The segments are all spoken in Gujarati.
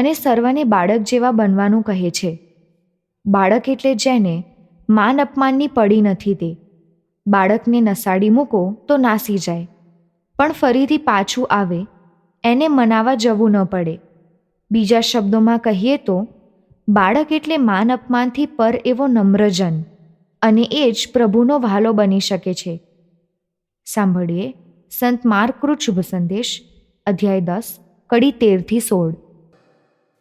અને સર્વને બાળક જેવા બનવાનું કહે છે. બાળક એટલે જેને માન અપમાનની પડી નથી તે. બાળકને નસાડી મૂકો તો નાસી જાય. પણ ફરીથી પાછું આવે, એને મનાવા જવું ન પડે. બીજા શબ્દોમાં કહીએ તો, બાળક એટલે માન અપમાનથી પર એવો નમ્રજન અને એ જ પ્રભુનો વહાલો બની શકે છે. સાંભળીએ સંત માર્કૃત શુભ સંદેશ, અધ્યાય દસ, કડી તેરથી સોળ.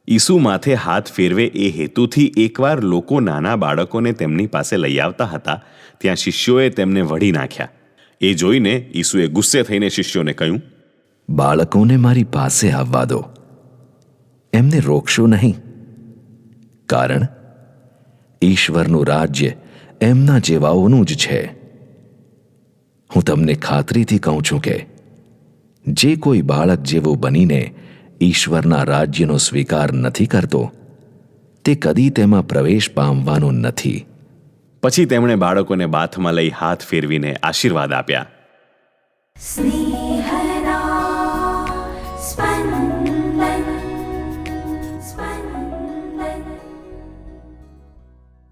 ઈસુ માથે હાથ ફેરવે એ હેતુથી એકવાર લોકો નાના બાળકોને તેમની પાસે લઈ આવતા હતા, ત્યાં શિષ્યોએ તેમને વઢી નાખ્યા. એ જોઈને ઈસુએ ગુસ્સે થઈને શિષ્યોને કહ્યું, બાળકોને મારી પાસે આવવા દો. એમને રોકશો નહીં. કારણ, ઈશ્વરનું રાજ્ય એમના જેવાઓનું જ છે. હું તમને ખાતરીથી કહું છું કે, જે કોઈ બાળક જેવો બનીને ઈશ્વરના રાજ્યનો સ્વીકાર નથી કરતો તે કદી તેમાં પ્રવેશ પામવાનો નથી. પછી તેમણે બાળકોને બાથમાં લઈ હાથ ફેરવીને આશીર્વાદ આપ્યા.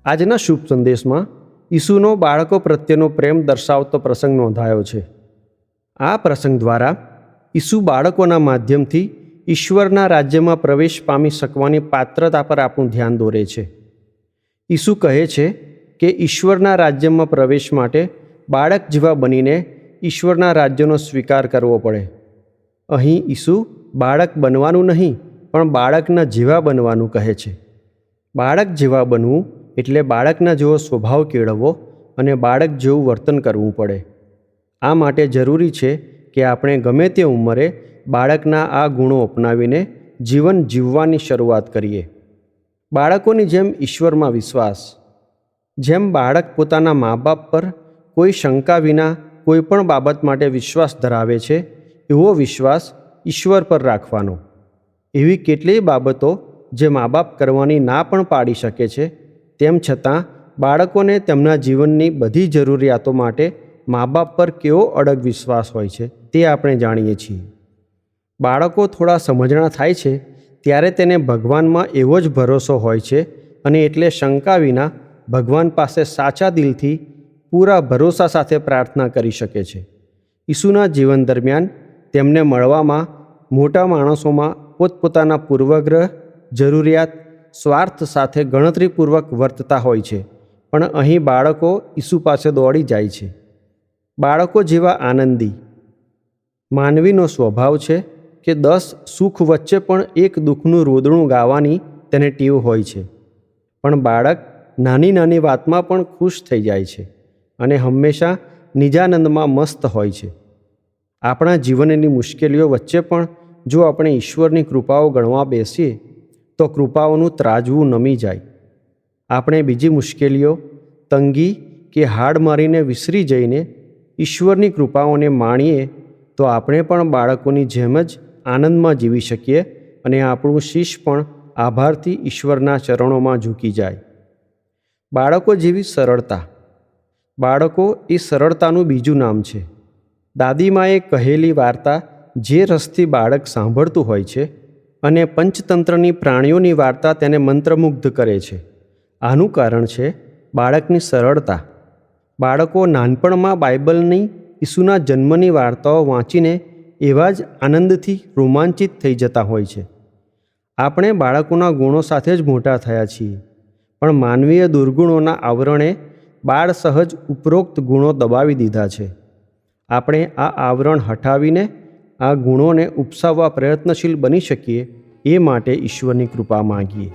આજના શુભ સંદેશમાં ઈસુનો બાળકો પ્રત્યેનો પ્રેમ દર્શાવતો પ્રસંગ નોંધાયો છે. આ પ્રસંગ દ્વારા ઈસુ બાળકોના માધ્યમથી ઈશ્વરના રાજ્યમાં પ્રવેશ પામી શકવાની પાત્રતા પર આપણું ધ્યાન દોરે છે. ઈસુ કહે છે કે ઈશ્વરના રાજ્યમાં પ્રવેશ માટે બાળક જેવા બનીને ઈશ્વરના રાજ્યનો સ્વીકાર કરવો પડે. અહીં ઈસુ બાળક બનવાનું નહીં, પણ બાળકના જેવા બનવાનું કહે છે. બાળક જેવા બનવું એટલે બાળકના જેવો સ્વભાવ કેળવવો અને બાળક જેવું વર્તન કરવું પડે. આ માટે જરૂરી છે કે આપણે ગમે તે ઉંમરે બાળકના આ ગુણો અપનાવીને જીવન જીવવાની શરૂઆત કરીએ. બાળકોની જેમ ઈશ્વરમાં વિશ્વાસ, જેમ બાળક પોતાના મા બાપ પર કોઈ શંકા વિના કોઈ પણ બાબત માટે વિશ્વાસ ધરાવે છે, એવો વિશ્વાસ ઈશ્વર પર રાખવાનો. એવી કેટલીય બાબતો જે મા બાપ કરવાની ના પણ પાડી શકે છે, તેમ છતાં બાળકોને તેમના જીવનની બધી જરૂરિયાતો માટે મા બાપ પર કેવો અડગ વિશ્વાસ હોય છે તે આપણે જાણીએ છીએ. બાળકો થોડા સમજણા થાય છે, ત્યારે તેને ભગવાનમાં એવો જ ભરોસો હોય છે અને એટલે શંકા વિના ભગવાન પાસે સાચા દિલથી પૂરા ભરોસા સાથે પ્રાર્થના કરી શકે છે. ઈસુના જીવન દરમિયાન તેમને મળવામાં મોટા માણસોમાં પોતપોતાના પૂર્વગ્રહ, જરૂરિયાત, સ્વાર્થ સાથે ગણતરીપૂર્વક વર્તતા હોય છે, પણ અહીં બાળકો ઈસુ પાસે દોડી જાય છે. બાળકો જેવા આનંદી, માનવીનો સ્વભાવ છે કે દસ સુખ વચ્ચે પણ એક દુઃખનું રોદણું ગાવાની તેને ટીવ હોય છે. પણ બાળક નાની નાની વાતમાં પણ ખુશ થઈ જાય છે અને હંમેશા નિજાનંદમાં મસ્ત હોય છે. આપણા જીવનની મુશ્કેલીઓ વચ્ચે પણ જો આપણે ઈશ્વરની કૃપાઓ ગણવા બેસીએ, તો કૃપાઓનું ત્રાજવું નમી જાય. આપણે બીજી મુશ્કેલીઓ, તંગી કે હાડ મારીને વિસરી જઈને ઈશ્વરની કૃપાઓને માણીએ, તો આપણે પણ બાળકોની જેમ જ આનંદમાં જીવી શકીએ અને આપણું શીશ પણ આભારથી ઈશ્વરના ચરણોમાં ઝૂકી જાય. બાળકો જેવી સરળતા. બાળકો એ સરળતાનું બીજું નામ છે. દાદીમાએ કહેલી વાર્તા જે રસથી બાળક સાંભળતું હોય છે અને પંચતંત્રની પ્રાણીઓની વાર્તા તેને મંત્રમુગ્ધ કરે છે. આનું કારણ છે બાળકની સરળતા. બાળકો નાનપણમાં બાઇબલની ઈસુના જન્મની વાર્તાઓ વાંચીને એવા જ આનંદથી રોમાંચિત થઈ જતા હોય છે. આપણે બાળકોના ગુણો સાથે જ મોટા થયા છીએ, પણ માનવીય દુર્ગુણોના આવરણે બાળ સહજ ઉપરોક્ત ગુણો દબાવી દીધા છે. આપણે આ આવરણ હટાવીને આ ગુણોને ઉપસાવવા પ્રયત્નશીલ બની શકીએ એ માટે ઈશ્વરની કૃપા માંગીએ.